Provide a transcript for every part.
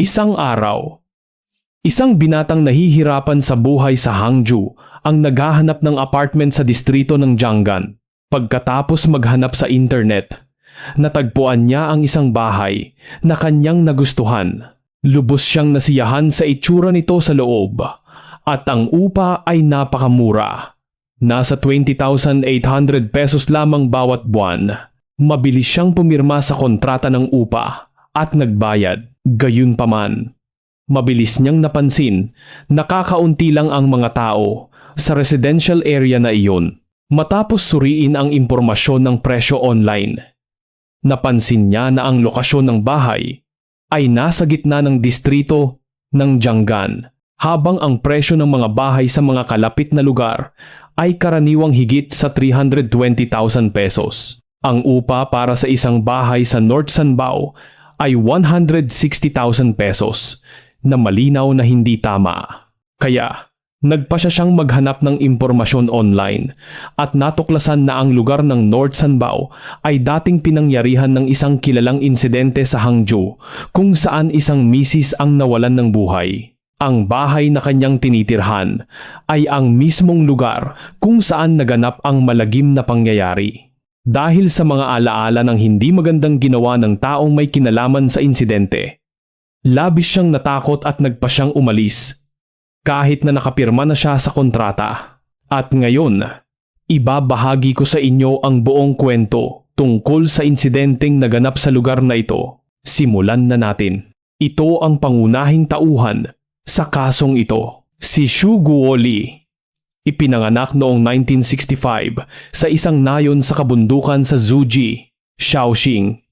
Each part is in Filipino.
Isang araw, isang binatang nahihirapan sa buhay sa Hangzhou ang naghahanap ng apartment sa distrito ng Jianggan. Pagkatapos maghanap sa internet, natagpuan niya ang isang bahay na kanyang nagustuhan. Lubos siyang nasiyahan sa itsura nito sa loob at ang upa ay napakamura. Nasa 20,800 pesos lamang bawat buwan. Mabilis siyang pumirma sa kontrata ng upa at nagbayad. Gayunpaman, mabilis niyang napansin na kakaunti lang ang mga tao sa residential area na iyon. Matapos suriin ang impormasyon ng presyo online, napansin niya na ang lokasyon ng bahay ay nasa gitna ng distrito ng Jianggan habang ang presyo ng mga bahay sa mga kalapit na lugar ay karaniwang higit sa 320,000 pesos. Ang upa para sa isang bahay sa North Sanbao ay 160,000 pesos na malinaw na hindi tama. Kaya, nagpa siya siyang maghanap ng impormasyon online at natuklasan na ang lugar ng North Sanbao ay dating pinangyarihan ng isang kilalang insidente sa Hangzhou kung saan isang misis ang nawalan ng buhay. Ang bahay na kanyang tinitirhan ay ang mismong lugar kung saan naganap ang malagim na pangyayari. Dahil sa mga alaala ng hindi magandang ginawa ng taong may kinalaman sa insidente, labis siyang natakot at nagpa siyang umalis kahit na nakapirma na siya sa kontrata. At ngayon, ibabahagi ko sa inyo ang buong kwento tungkol sa insidenteng naganap sa lugar na ito. Simulan na natin. Ito ang pangunahing tauhan sa kasong ito. Si Shu Guoli Ipinanganak noong 1965 sa isang nayon sa kabundukan sa Zuji, Shaoxing,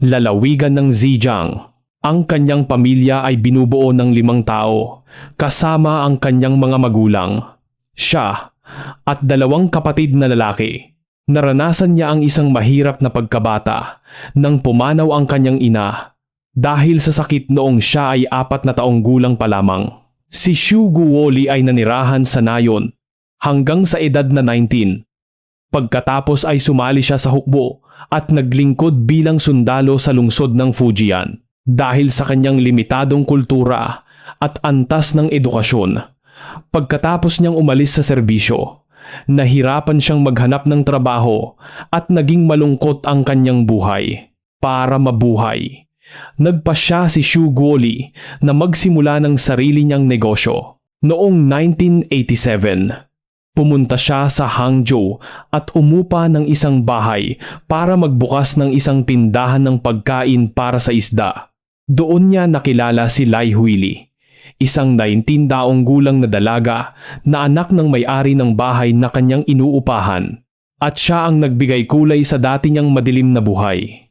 lalawigan ng Zhejiang. Ang kanyang pamilya ay binubuo ng limang tao, kasama ang kanyang mga magulang. Siya at dalawang kapatid na lalaki. Naranasan niya ang isang mahirap na pagkabata nang pumanaw ang kanyang ina dahil sa sakit noong siya ay apat na taong gulang pa lamang. Si Shu Guoli ay nanirahan sa nayon hanggang sa edad na 19. Pagkatapos ay sumali siya sa hukbo at naglingkod bilang sundalo sa lungsod ng Fujian dahil sa kanyang limitadong kultura at antas ng edukasyon. Pagkatapos niyang umalis sa serbisyo, nahirapan siyang maghanap ng trabaho at naging malungkot ang kanyang buhay. Para mabuhay, nagpa siya si Shu Guoli na magsimula ng sarili niyang negosyo. Noong 1987, Pumunta siya sa Hangzhou at umupa ng isang bahay para magbukas ng isang tindahan ng pagkain para sa isda. Doon niya nakilala si Lai Huili, isang 19 daong gulang na dalaga na anak ng may-ari ng bahay na kanyang inuupahan. At siya ang nagbigay kulay sa dati niyang madilim na buhay.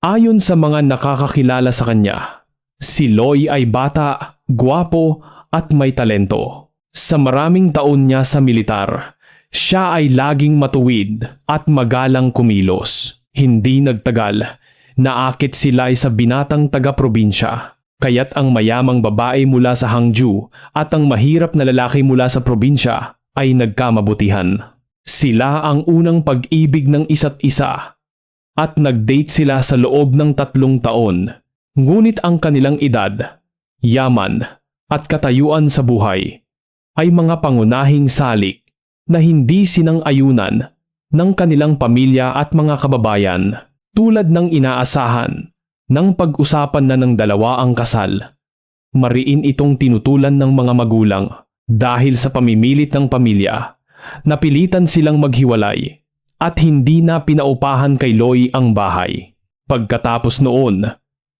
Ayon sa mga nakakakilala sa kanya, si Loy ay bata, guwapo at may talento. Sa maraming taon niya sa militar, siya ay laging matuwid at magalang kumilos. Hindi nagtagal, naakit sila sa binatang taga-probinsya. Kaya't ang mayamang babae mula sa Hangzhou at ang mahirap na lalaki mula sa probinsya ay nagkamabutihan. Sila ang unang pag-ibig ng isa't isa at nag-date sila sa loob ng tatlong taon. Ngunit ang kanilang edad, yaman at katayuan sa buhay ay mga pangunahing salik na hindi sinang-ayunan ng kanilang pamilya at mga kababayan tulad ng inaasahan ng pag-usapan na ng dalawa ang kasal. Mariin itong tinutulan ng mga magulang dahil sa pamimilit ng pamilya. Napilitan silang maghiwalay at hindi na pinaupahan kay Loy ang bahay. Pagkatapos noon,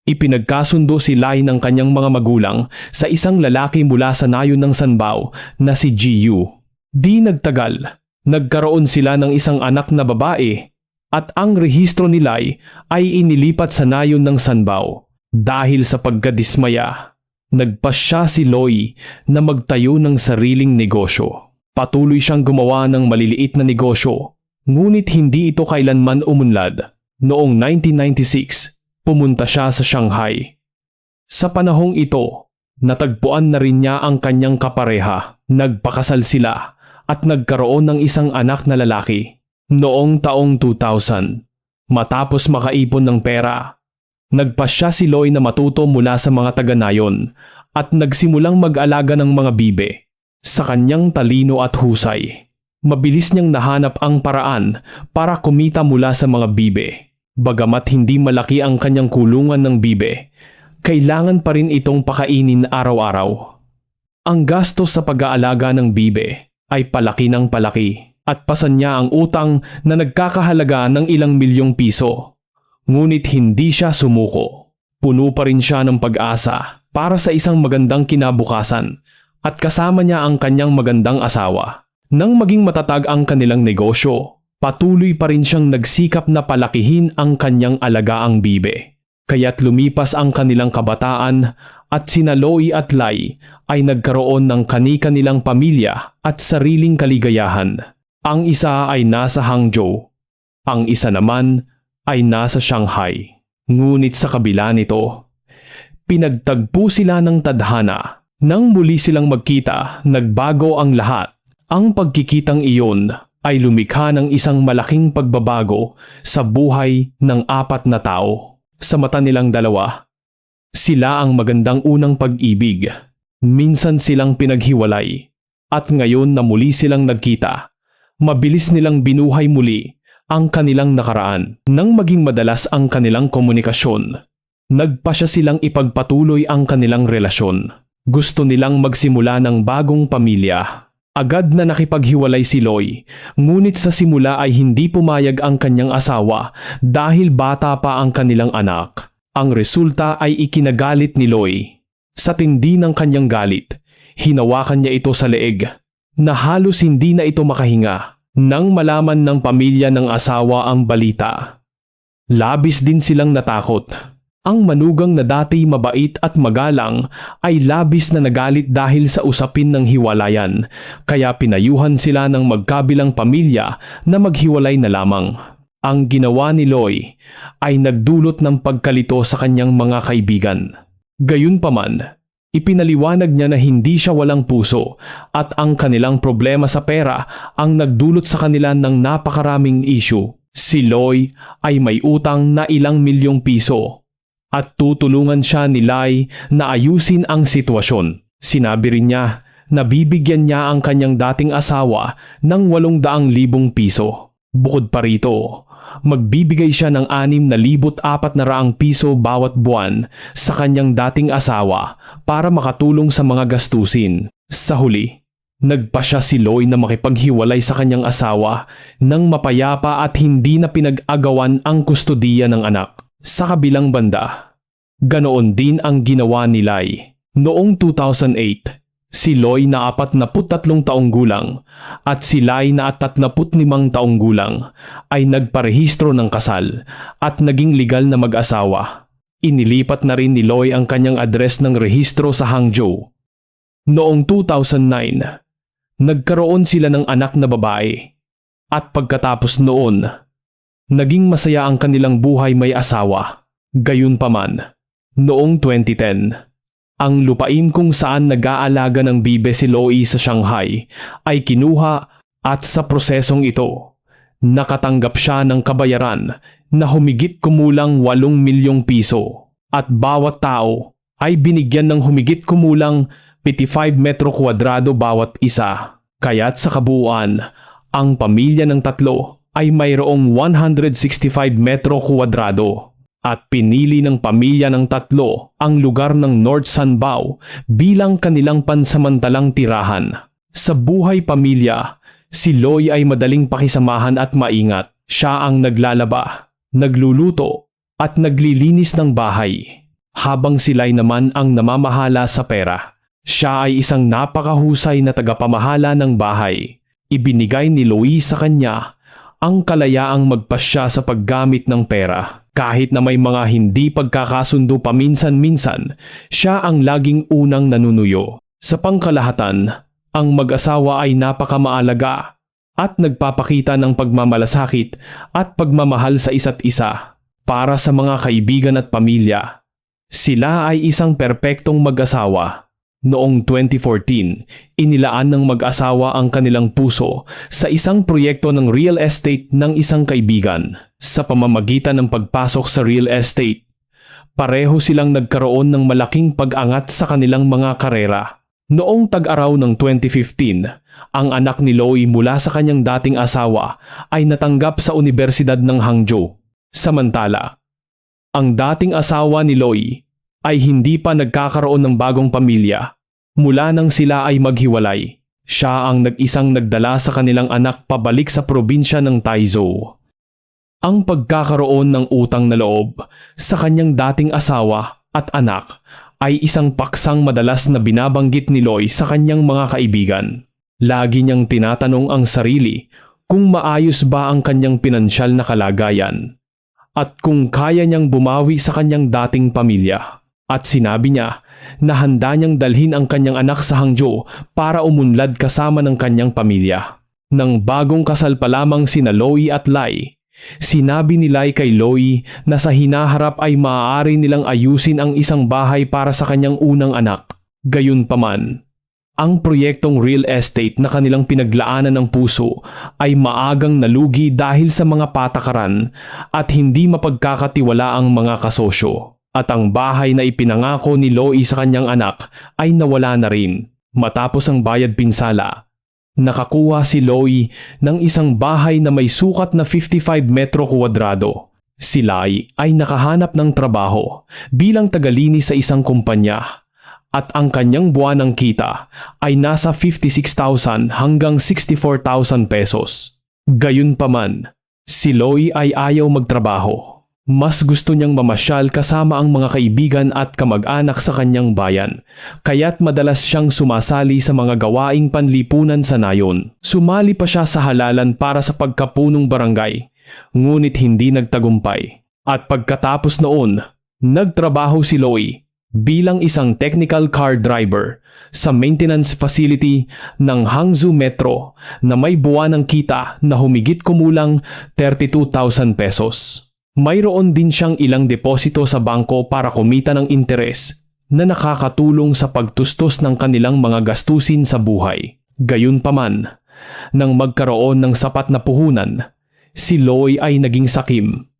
Ipinagkasundo si Lai ng kanyang mga magulang sa isang lalaki mula sa nayon ng Sanbao na si Jiyu. Di nagtagal, nagkaroon sila ng isang anak na babae at ang rehistro ni Lai ay inilipat sa nayon ng Sanbao. Dahil sa pagkadismaya, nagpasya si Loy na magtayo ng sariling negosyo. Patuloy siyang gumawa ng maliliit na negosyo, ngunit hindi ito kailanman umunlad. Noong 1996, pumunta siya sa Shanghai. Sa panahong ito, natagpuan na rin niya ang kanyang kapareha. Nagpakasal sila at nagkaroon ng isang anak na lalaki noong taong 2000. Matapos makaipon ng pera, Nagpasya si Loy na matuto mula sa mga taga-nayon at nagsimulang mag-alaga ng mga bibe. Sa kanyang talino at husay, mabilis niyang nahanap ang paraan para kumita mula sa mga bibe. Bagamat hindi malaki ang kanyang kulungan ng bibe, kailangan pa rin itong pakainin araw-araw. Ang gastos sa pag-aalaga ng bibe ay palaki ng palaki at pasan niya ang utang na nagkakahalaga ng ilang milyong piso. Ngunit hindi siya sumuko. Puno pa rin siya ng pag-asa para sa isang magandang kinabukasan at kasama niya ang kanyang magandang asawa. Nang maging matatag ang kanilang negosyo, patuloy pa rin siyang nagsikap na palakihin ang kanyang alagaang bibe. Kaya't lumipas ang kanilang kabataan at sina Loy at Lai ay nagkaroon ng kani-kanilang pamilya at sariling kaligayahan. Ang isa ay nasa Hangzhou, ang isa naman ay nasa Shanghai. Ngunit sa kabila nito, pinagtagpo sila ng tadhana. Nang muli silang magkita, nagbago ang lahat. Ang pagkikitang iyon ay lumikha ng isang malaking pagbabago sa buhay ng apat na tao. Sa mata nilang dalawa, sila ang magandang unang pag-ibig. Minsan silang pinaghiwalay. At ngayon na muli silang nagkita, mabilis nilang binuhay muli ang kanilang nakaraan. Nang maging madalas ang kanilang komunikasyon, nagpasya silang ipagpatuloy ang kanilang relasyon. Gusto nilang magsimula ng bagong pamilya. Agad na nakipaghiwalay si Loy, ngunit sa simula ay hindi pumayag ang kanyang asawa dahil bata pa ang kanilang anak. Ang resulta ay ikinagalit ni Loy. Sa tindi ng kanyang galit, hinawakan niya ito sa leeg na halos hindi na ito makahinga nang malaman ng pamilya ng asawa ang balita. Labis din silang natakot. Ang manugang na dati mabait at magalang ay labis na nagalit dahil sa usapin ng hiwalayan, kaya pinayuhan sila ng magkabilang pamilya na maghiwalay na lamang. Ang ginawa ni Loy ay nagdulot ng pagkalito sa kanyang mga kaibigan. Gayunpaman, ipinaliwanag niya na hindi siya walang puso at ang kanilang problema sa pera ang nagdulot sa kanila ng napakaraming issue. Si Loy ay may utang na ilang milyong piso at tutulungan siya ni Lai na ayusin ang sitwasyon. Sinabi rin niya na bibigyan niya ang kanyang dating asawa ng 800,000 piso. Bukod pa rito, magbibigay siya ng 6,400 piso bawat buwan sa kanyang dating asawa para makatulong sa mga gastusin. Sa huli, nagpa siya si Loy na makipaghiwalay sa kanyang asawa nang mapayapa at hindi na pinag-agawan ang kustodiya ng anak. Sa kabilang banda, ganoon din ang ginawa ni Lai. Noong 2008, si Loy na 43 taong gulang at si Lai na 35 taong gulang ay nagparehistro ng kasal at naging legal na mag-asawa. Inilipat na rin ni Loy ang kanyang address ng rehistro sa Hangzhou. Noong 2009, nagkaroon sila ng anak na babae at pagkatapos noon, Naging masaya ang kanilang buhay may asawa. Gayunpaman, noong 2010, ang lupain kung saan nag-aalaga ng bibe si Loi sa Shanghai ay kinuha at sa prosesong ito, nakatanggap siya ng kabayaran na humigit kumulang 8 milyong piso at bawat tao ay binigyan ng humigit kumulang 55 metro kwadrado bawat isa. Kaya't sa kabuuan, ang pamilya ng tatlo ay mayroong 165 metro kwadrado at pinili ng pamilya ng tatlo ang lugar ng North Sanbao bilang kanilang pansamantalang tirahan. Sa buhay pamilya, si Loy ay madaling pakisamahan at maingat. Siya ang naglalaba, nagluluto at naglilinis ng bahay. Habang sila'y naman ang namamahala sa pera. Siya ay isang napakahusay na tagapamahala ng bahay. Ibinigay ni Louis sa kanya ang kalayaang magpasya sa paggamit ng pera. Kahit na may mga hindi pagkakasundo paminsan-minsan, siya ang laging unang nanunuyo. Sa pangkalahatan, ang mag-asawa ay napakamaalaga at nagpapakita ng pagmamalasakit at pagmamahal sa isa't isa para sa mga kaibigan at pamilya. Sila ay isang perpektong mag-asawa Noong 2014, inilaan ng mag-asawa ang kanilang puso sa isang proyekto ng real estate ng isang kaibigan. Sa pamamagitan ng pagpasok sa real estate, pareho silang nagkaroon ng malaking pag-angat sa kanilang mga karera. Noong tag-araw ng 2015, ang anak ni Loy mula sa kanyang dating asawa ay natanggap sa Universidad ng Hangzhou. Samantala, ang dating asawa ni Loy ay hindi pa nagkakaroon ng bagong pamilya. Mula nang sila ay maghiwalay, siya ang nag-isang nagdala sa kanilang anak pabalik sa probinsya ng Taizhou. Ang pagkakaroon ng utang na loob sa kanyang dating asawa at anak ay isang paksang madalas na binabanggit ni Loy sa kanyang mga kaibigan. Lagi niyang tinatanong ang sarili kung maayos ba ang kanyang pinansyal na kalagayan at kung kaya niyang bumawi sa kanyang dating pamilya. At sinabi niya na handa niyang dalhin ang kanyang anak sa Hangzhou para umunlad kasama ng kanyang pamilya. Nang bagong kasal pa lamang sina Loi at Lai, sinabi ni Lai kay Loi na sa hinaharap ay maaari nilang ayusin ang isang bahay para sa kanyang unang anak. Gayunpaman, ang proyektong real estate na kanilang pinaglaanan ng puso ay maagang nalugi dahil sa mga patakaran at hindi mapagkakatiwala ang mga kasosyo. At ang bahay na ipinangako ni Loi sa kanyang anak ay nawala na rin. Matapos ang bayad pinsala, nakakuha si Loi ng isang bahay na may sukat na 55 metro kwadrado. Si Lai ay nakahanap ng trabaho bilang tagalinis sa isang kumpanya at ang kanyang buwanang kita ay nasa 56,000 hanggang 64,000 pesos. Gayunpaman, si Loy ay ayaw magtrabaho. Mas gusto niyang mamasyal kasama ang mga kaibigan at kamag-anak sa kanyang bayan, kaya't madalas siyang sumasali sa mga gawaing panlipunan sa nayon. Sumali pa siya sa halalan para sa pagkapunong barangay, ngunit hindi nagtagumpay. At pagkatapos noon, nagtrabaho si Loy bilang isang technical car driver sa maintenance facility ng Hangzhou Metro na may buwan ng kita na humigit kumulang 32,000 pesos. Mayroon din siyang ilang deposito sa bangko para kumita ng interes na nakakatulong sa pagtustos ng kanilang mga gastusin sa buhay. Gayunpaman, nang magkaroon ng sapat na puhunan, si Loy ay naging sakim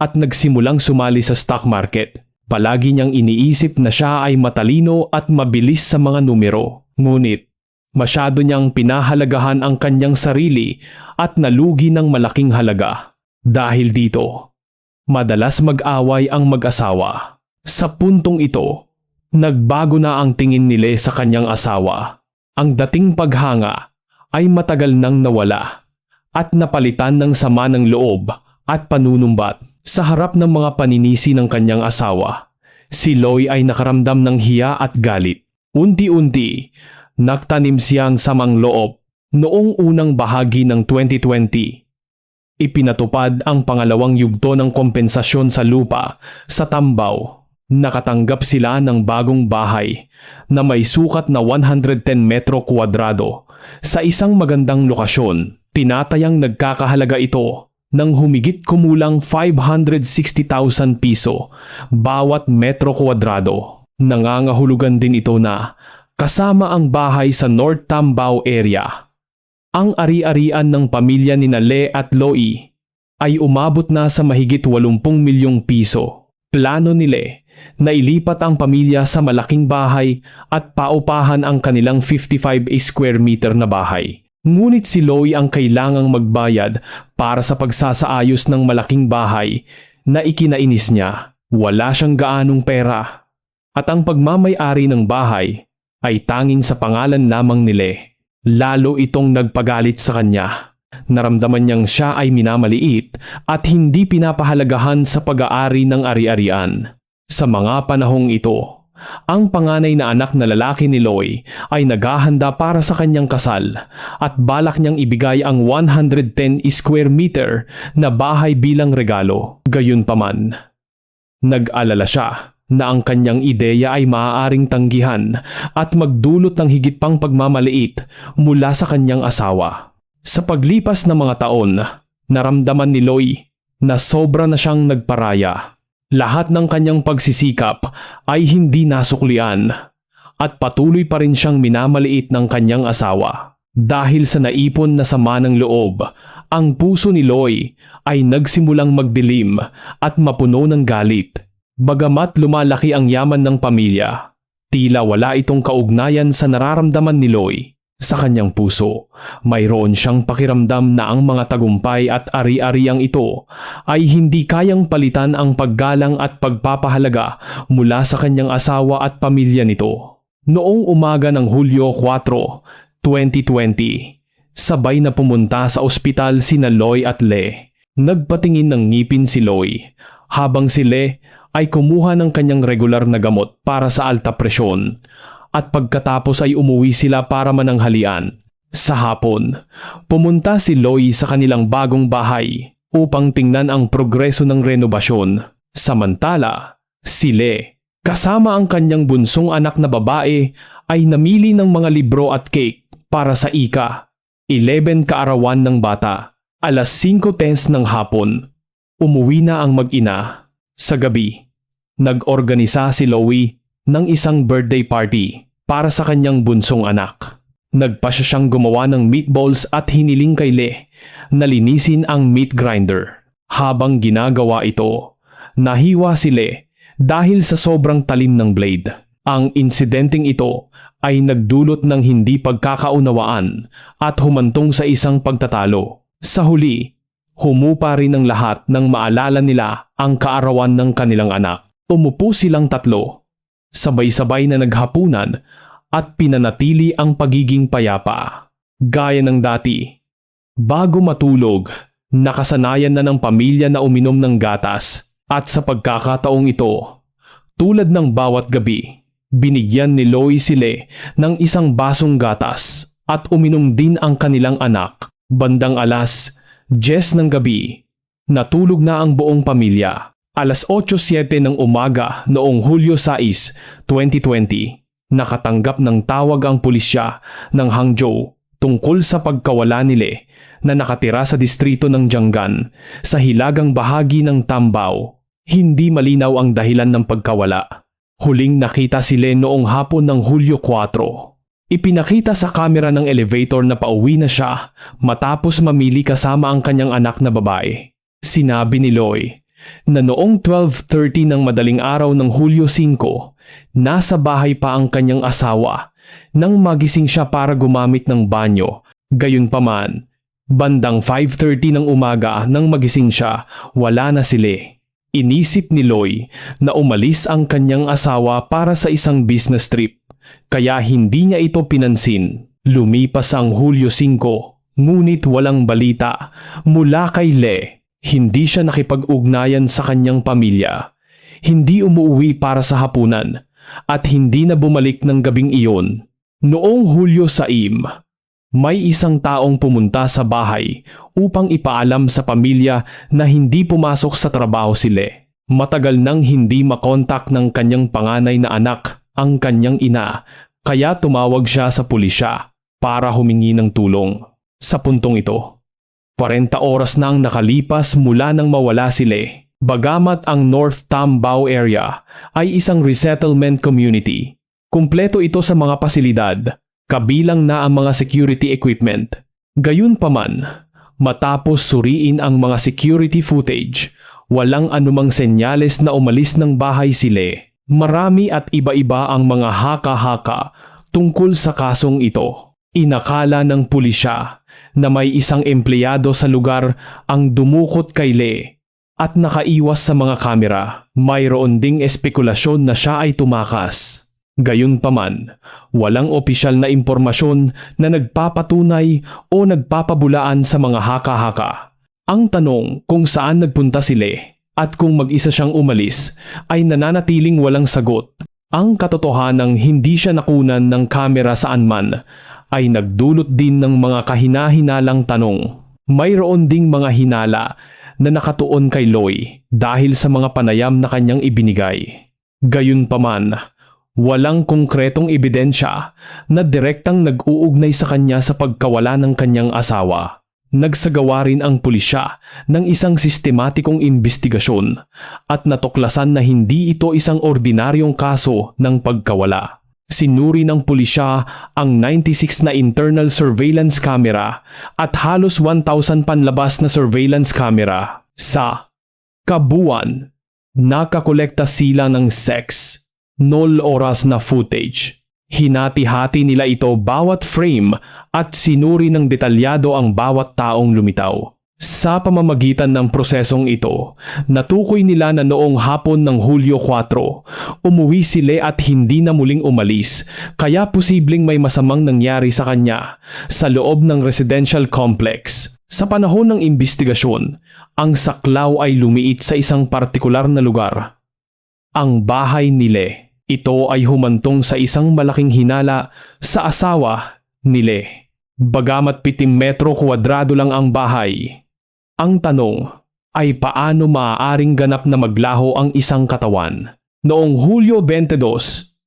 at nagsimulang sumali sa stock market Palagi niyang iniisip na siya ay matalino at mabilis sa mga numero. Ngunit, masyado niyang pinahalagahan ang kanyang sarili at nalugi ng malaking halaga. Dahil dito, madalas mag-away ang mag-asawa. Sa puntong ito, nagbago na ang tingin nila sa kanyang asawa. Ang dating paghanga ay matagal nang nawala at napalitan ng sama ng loob at panunumbat. Sa harap ng mga paninisi ng kanyang asawa, si Loy ay nakaramdam ng hiya at galit. Unti-unti, nagtanim siyang samang loob noong unang bahagi ng 2020. Ipinatupad ang pangalawang yugto ng kompensasyon sa lupa sa Tambao. Nakatanggap sila ng bagong bahay na may sukat na 110 metro kwadrado sa isang magandang lokasyon. Tinatayang nagkakahalaga ito ng humigit kumulang 560,000 piso bawat metro kwadrado. Nangangahulugan din ito na kasama ang bahay sa North Tambao area. Ang ari-arian ng pamilya ni Nale at Loi ay umabot na sa mahigit 80 milyong piso. Plano nila na ilipat ang pamilya sa malaking bahay at paupahan ang kanilang 55 square meter na bahay. Ngunit si Loy ang kailangang magbayad para sa pagsasaayos ng malaking bahay na ikinainis niya. Wala siyang gaanong pera. At ang pagmamay-ari ng bahay ay tanging sa pangalan lamang nila. Lalo itong nagpagalit sa kanya. Naramdaman niyang siya ay minamaliit at hindi pinapahalagahan sa pag-aari ng ari-arian. Sa mga panahong ito, ang panganay na anak na lalaki ni Loy ay naghahanda para sa kanyang kasal at balak niyang ibigay ang 110 square meter na bahay bilang regalo. Gayunpaman, nag-alala siya na ang kanyang ideya ay maaaring tanggihan at magdulot ng higit pang pagmamaliit mula sa kanyang asawa. Sa paglipas ng mga taon, naramdaman ni Loy na sobra na siyang nagparaya lahat ng kanyang pagsisikap ay hindi nasuklian at patuloy pa rin siyang minamaliit ng kanyang asawa. Dahil sa naipon na sama ng loob, ang puso ni Loy ay nagsimulang magdilim at mapuno ng galit. Bagamat lumalaki ang yaman ng pamilya, tila wala itong kaugnayan sa nararamdaman ni Loy. Sa kanyang puso, mayroon siyang pakiramdam na ang mga tagumpay at ari-ariang ito ay hindi kayang palitan ang paggalang at pagpapahalaga mula sa kanyang asawa at pamilya nito. Noong umaga ng Hulyo 4, 2020, sabay na pumunta sa ospital sina Loy at Le. Nagpatingin ng ngipin si Loy, habang si Le ay kumuha ng kanyang regular na gamot para sa alta presyon at pagkatapos ay umuwi sila para mananghalian. Sa hapon, pumunta si Loy sa kanilang bagong bahay upang tingnan ang progreso ng renobasyon. Samantala, si Le, kasama ang kanyang bunsong anak na babae, ay namili ng mga libro at cake para sa ika. 11 kaarawan ng bata. Alas 5.10 ng hapon. Umuwi na ang mag-ina. Sa gabi, nag-organisa si Loie ng isang birthday party para sa kanyang bunsong anak. Nagpa siya siyang gumawa ng meatballs at hiniling kay Le na linisin ang meat grinder. Habang ginagawa ito, nahiwa si Le dahil sa sobrang talim ng blade. Ang insidenteng ito ay nagdulot ng hindi pagkakaunawaan at humantong sa isang pagtatalo. Sa huli, humupa rin ang lahat ng maalala nila ang kaarawan ng kanilang anak. Umupo silang tatlo, sabay-sabay na naghapunan at pinanatili ang pagiging payapa. Gaya ng dati. Bago matulog, nakasanayan na ng pamilya na uminom ng gatas at sa pagkakataong ito, tulad ng bawat gabi, binigyan ni Loy sile ng isang basong gatas at uminom din ang kanilang anak. Bandang alas 10 ng gabi, natulog na ang buong pamilya. Alas 8.07 ng umaga noong Hulyo 6, 2020, nakatanggap ng tawag ang pulisya ng Hangzhou tungkol sa pagkawala ni Le na nakatira sa distrito ng Jianggan sa hilagang bahagi ng Tambao. Hindi malinaw ang dahilan ng pagkawala. Huling nakita si Le noong hapon ng Hulyo 4. Ipinakita sa kamera ng elevator na pauwi na siya matapos mamili kasama ang kanyang anak na babae. Sinabi ni Loy na noong 12.30 ng madaling araw ng Hulyo 5, nasa bahay pa ang kanyang asawa nang magising siya para gumamit ng banyo. Gayunpaman, bandang 5.30 ng umaga nang magising siya, wala na sila. Inisip ni Loy na umalis ang kanyang asawa para sa isang business trip, kaya hindi niya ito pinansin. Lumipas ang Hulyo 5, ngunit walang balita mula kay Le. Hindi siya nakipag-ugnayan sa kanyang pamilya. Hindi umuwi para sa hapunan at hindi na bumalik ng gabing iyon. Noong Hulyo 6, may isang taong pumunta sa bahay upang ipaalam sa pamilya na hindi pumasok sa trabaho sila. Matagal nang hindi makontak ng kanyang panganay na anak ang kanyang ina kaya tumawag siya sa pulisya para humingi ng tulong. Sa puntong ito, 40 oras na ang nakalipas mula nang mawala sila. Bagamat ang North Tambao area ay isang resettlement community, kumpleto ito sa mga pasilidad, kabilang na ang mga security equipment. Gayunpaman, matapos suriin ang mga security footage, walang anumang senyales na umalis ng bahay sila. Marami at iba-iba ang mga haka-haka tungkol sa kasong ito. Inakala ng pulisya na may isang empleyado sa lugar ang dumukot kay Le at nakaiwas sa mga kamera. Mayroon ding espekulasyon na siya ay tumakas. Gayunpaman, walang opisyal na impormasyon na nagpapatunay o nagpapabulaan sa mga haka-haka. Ang tanong kung saan nagpunta si Le at kung mag-isa siyang umalis ay nananatiling walang sagot. Ang katotohanang hindi siya nakunan ng kamera saan man ay nagdulot din ng mga kahinahinalang tanong. Mayroon ding mga hinala na nakatuon kay Loy dahil sa mga panayam na kanyang ibinigay. Gayunpaman, walang konkretong ebidensya na direktang nag-uugnay sa kanya sa pagkawala ng kanyang asawa. Nagsagawa rin ang pulisya ng isang sistematikong investigasyon at natuklasan na hindi ito isang ordinaryong kaso ng pagkawala. Sinuri ng pulisya ang 96 na internal surveillance camera at halos 1,000 panlabas na surveillance camera sa kabuuan Nakakolekta sila ng sex, null oras na footage. Hinati-hati nila ito bawat frame at sinuri ng detalyado ang bawat taong lumitaw. Sa pamamagitan ng prosesong ito, natukoy nila na noong hapon ng Hulyo 4, umuwi si Le at hindi na muling umalis, kaya posibleng may masamang nangyari sa kanya sa loob ng residential complex. Sa panahon ng imbestigasyon, ang saklaw ay lumiit sa isang partikular na lugar. Ang bahay ni Le. Ito ay humantong sa isang malaking hinala sa asawa ni Le. Bagamat pitim metro kwadrado lang ang bahay, ang tanong ay paano maaaring ganap na maglaho ang isang katawan? Noong Hulyo 22,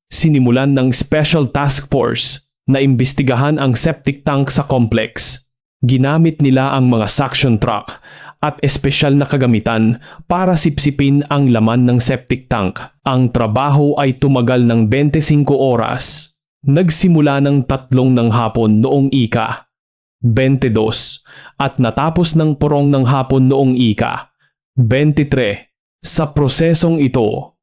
sinimulan ng Special Task Force na imbestigahan ang septic tank sa complex. Ginamit nila ang mga suction truck at espesyal na kagamitan para sipsipin ang laman ng septic tank. Ang trabaho ay tumagal ng 25 oras. Nagsimula ng tatlong ng hapon noong ika 22 at natapos ng purong ng hapon noong ika 23. Sa prosesong ito,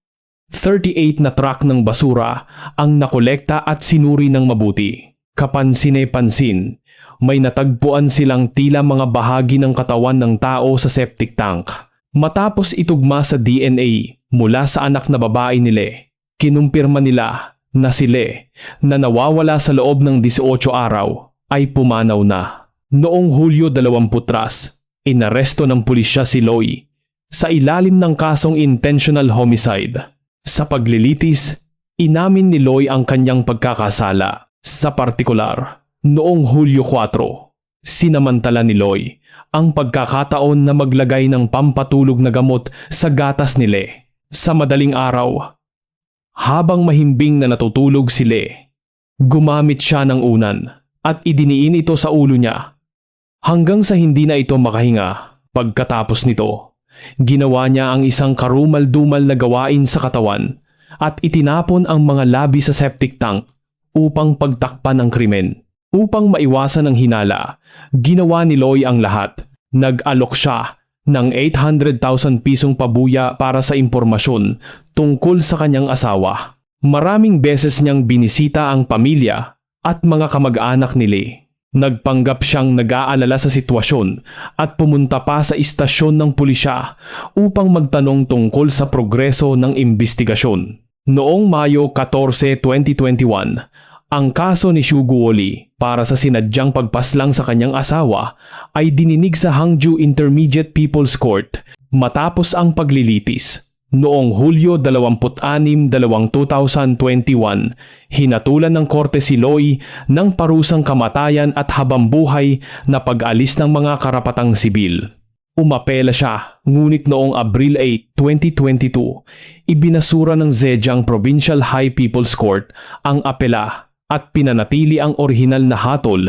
38 na truck ng basura ang nakolekta at sinuri ng mabuti. Kapansine-pansin, may natagpuan silang tila mga bahagi ng katawan ng tao sa septic tank. Matapos itugma sa DNA mula sa anak na babae ni Le, kinumpirma nila na si Le na nawawala sa loob ng 18 araw ay pumanaw na. Noong Hulyo 23, inaresto ng pulisya si Loy sa ilalim ng kasong intentional homicide. Sa paglilitis, inamin ni Loy ang kanyang pagkakasala. Sa partikular, noong Hulyo 4, sinamantala ni Loy ang pagkakataon na maglagay ng pampatulog na gamot sa gatas ni Le. Sa madaling araw, habang mahimbing na natutulog si Le, gumamit siya ng unan at idiniin ito sa ulo niya. Hanggang sa hindi na ito makahinga, pagkatapos nito, ginawa niya ang isang karumal-dumal na gawain sa katawan at itinapon ang mga labi sa septic tank upang pagtakpan ng krimen. Upang maiwasan ang hinala, ginawa ni Loy ang lahat. Nag-alok siya ng 800,000 pisong pabuya para sa impormasyon tungkol sa kanyang asawa. Maraming beses niyang binisita ang pamilya at mga kamag-anak ni Lee. Nagpanggap siyang nag-aalala sa sitwasyon at pumunta pa sa istasyon ng pulisya upang magtanong tungkol sa progreso ng imbestigasyon. Noong Mayo 14, 2021, ang kaso ni Shuguoli para sa sinadyang pagpaslang sa kanyang asawa ay dininig sa Hangzhou Intermediate People's Court matapos ang paglilitis. Noong Hulyo 26, 2021, hinatulan ng korte si Loy ng parusang kamatayan at habambuhay na pag-alis ng mga karapatang sibil. Umapela siya, ngunit noong Abril 8, 2022, ibinasura ng Zhejiang Provincial High People's Court ang apela at pinanatili ang orihinal na hatol